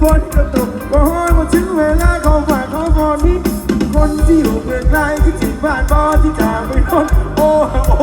คนกระตุกก็ห้อยมาถึงเวลาของฝ่ายของอนี้คนที่อยู่เมืองไกลก็จิตบ้านบอที่จากไปนอนโอ้โห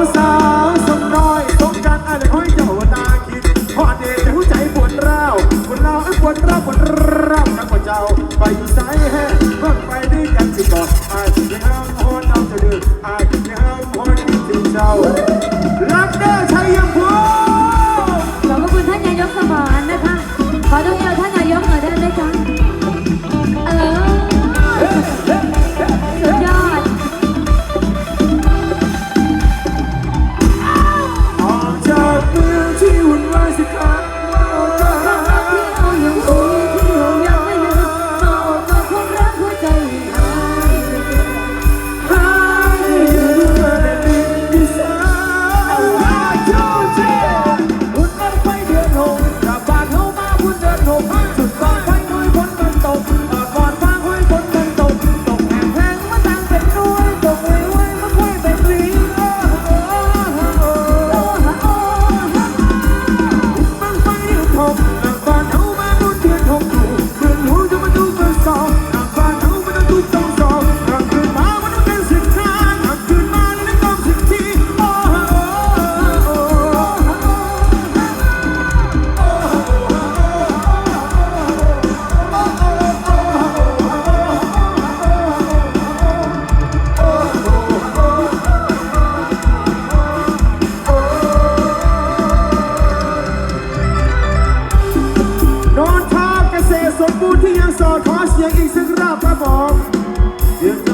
ผู้สาวสมน้อยต้การอะไรห้อยเจ้ตาคิดพอเดชแต่หัวใจปวดร้าวปวดร้าวอปวดร้าวปวดร้าวปวดเจ้าไปยู่ใจแห้เพิ่งไปด้วยกันสิก่อน สมบูรณ์ที่ยังสอดขอเสียงอีกสักรอบคระบผม